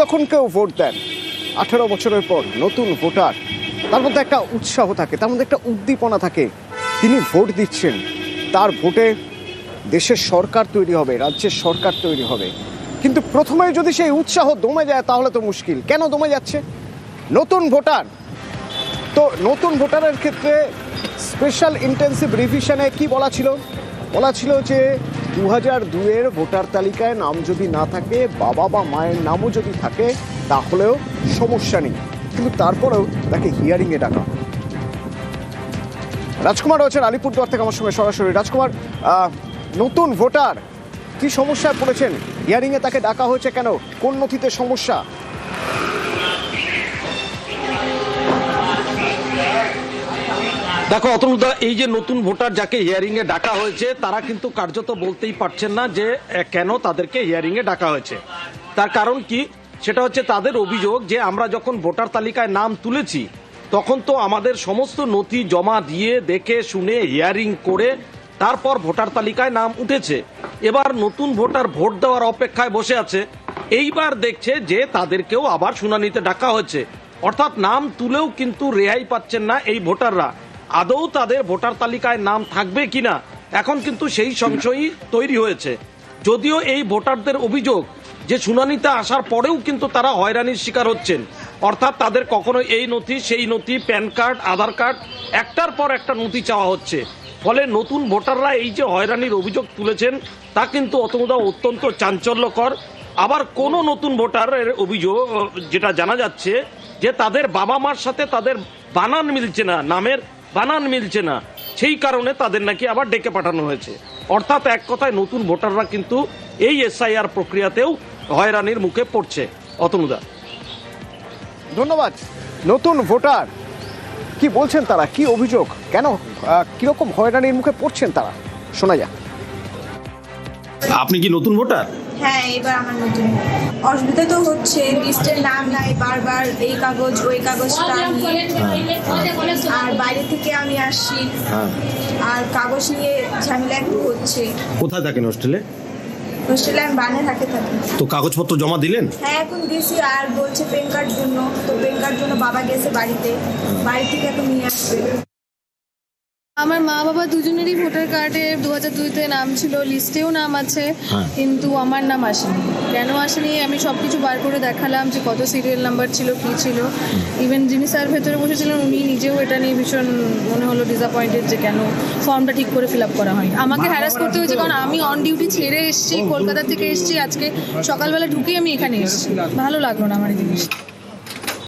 যখন কেউ ভোট দেন, আঠারো বছরের পর নতুন ভোটার, তার মধ্যে একটা উৎসাহ থাকে, তার মধ্যে একটা উদ্দীপনা থাকে। তিনি ভোট দিচ্ছেন, তার ভোটে দেশের সরকার তৈরি হবে, রাজ্যের সরকার তৈরি হবে। কিন্তু প্রথমে যদি সেই উৎসাহ দমে যায়, তাহলে তো মুশকিল। কেন দমে যাচ্ছে? নতুন ভোটার। তো নতুন ভোটারের ক্ষেত্রে স্পেশাল ইন্টেন্সিভ রিভিশনে কি বলা ছিল? বলা ছিল যে দু হাজার দুয়ের ভোটার তালিকায় নাম যদি না থাকে, বাবা বা মায়ের নামও যদি থাকে, তাহলেও সমস্যা নেই। কিন্তু তারপরেও তাকে হিয়ারিংয়ে ডাকা রাজকুমার রয়েছেন আলিপুরদুয়ার থেকে আমার সঙ্গে সরাসরি। রাজকুমার নতুন ভোটার, কি সমস্যায় পড়েছেন? হিয়ারিংয়ে তাকে ডাকা হয়েছে কেন? কোন নথিতে সমস্যা? দেখো অতনুদা এই যে নতুন ভোটার যাকে হিয়ারিং এ ডাকা হয়েছে, তারা কিন্তু কার্যত বলতেই পারছেন না যে কেন তাদেরকে হিয়ারিং এ ডাকা হয়েছে। তার কারণ কি? সেটা হচ্ছে তাদের অভিযোগ যে, আমরা যখন ভোটার তালিকায় নাম তুলেছি, তখন তো আমাদের সমস্ত নথি জমা দিয়ে, দেখে, শুনে হিয়ারিং করে, তারপর ভোটার তালিকায় নাম উঠেছে। এবার নতুন ভোটার ভোট দেওয়ার অপেক্ষায় বসে আছে। এইবার দেখছে যে, তাদেরকেও আবার শুনানিতে ডাকা হয়েছে। অর্থাৎ নাম তুলেও কিন্তু রেহাই পাচ্ছেন না এই ভোটাররা। আদৌ তাদের ভোটার তালিকায় নাম থাকবে কিনা? এখন কিন্তু সেই সংশয়ই তৈরি হয়েছে। যদিও এই ভোটারদের অভিযোগ যে শুনানিতে আসার পরেও কিন্তু তারা হয়রানির শিকার হচ্ছেন। অর্থাৎ তাদের কখনো এই নথি, সেই নথি, প্যান কার্ড, আধার কার্ড, একটার পর একটা নথি চাওয়া হচ্ছে। ফলে নতুন ভোটাররা এই যে হয়রানির অভিযোগ তুলেছেন, তা কিন্তু অতমুদা অত্যন্ত চাঞ্চল্যকর। আবার কোন নতুন ভোটারের অভিযোগ, যেটা জানা যাচ্ছে যে তাদের বাবা মার সাথে তাদের বানান মিলছে না, নামের বানান মিলছে না। সেই কারণে তাদের নাকি আবার ডেকে পাঠানো হয়েছে। অর্থাৎ এক কথায় নতুন ভোটাররা কিন্তু এই এসআইআর প্রক্রিয়াতেও হয়রানির মুখে পড়ছে। অতনুদা। ধন্যবাদ। নতুন ভোটার কি বলছেন তারা? কি অভিযোগ? কেন কীরকম হয়রানির মুখে পড়ছেন তারা? শোনা যাক। আপনি কি নতুন ভোটার? হ্যাঁ এবার আমার নতুন। অসুবিধা তো হচ্ছে লিস্টের নাম নাই বারবার এই কাগজ ওই কাগজটা আর বাইরে থেকে আমি আসছি। আর কাগজ নিয়ে ঝামেলা একটু হচ্ছে। কোথায় থাকেন হোস্টেলে? হোস্টেলে আমি বানে থাকে থাকি। তো কাগজপত্র জমা দিলেন? হ্যাঁ এখন গেছি আর বলছে পেন কার্ড জন্য। তো পেন কার্ড জন্য বাবা গেছে বাড়িতে। বাড়ি থেকে এখন নিয়ে আসবে। আমার মা বাবা দুজনেরই ভোটার কার্ডে দু হাজার দুইতে নাম ছিল লিস্টেও নাম আছে কিন্তু আমার নাম আসেনি। কেন আসেনি? আমি সব কিছু বার করে দেখালাম যে কত সিরিয়াল নাম্বার ছিল কী ছিল। ইভেন যিনি স্যার ভেতরে বসেছিলেন উনি নিজেও এটা নিয়ে ভীষণ মনে হলো ডিসঅ্যাপয়েন্টেড যে কেন ফর্মটা ঠিক করে ফিল আপ করা হয় আমাকে হ্যারাস করতে হয়েছে কারণ আমি অন ডিউটি ছেড়ে এসেছি কলকাতা থেকে এসেছি আজকে সকালবেলা ঢুকে আমি এখানে এসেছি। ভালো লাগল না আমার এই জিনিসটা।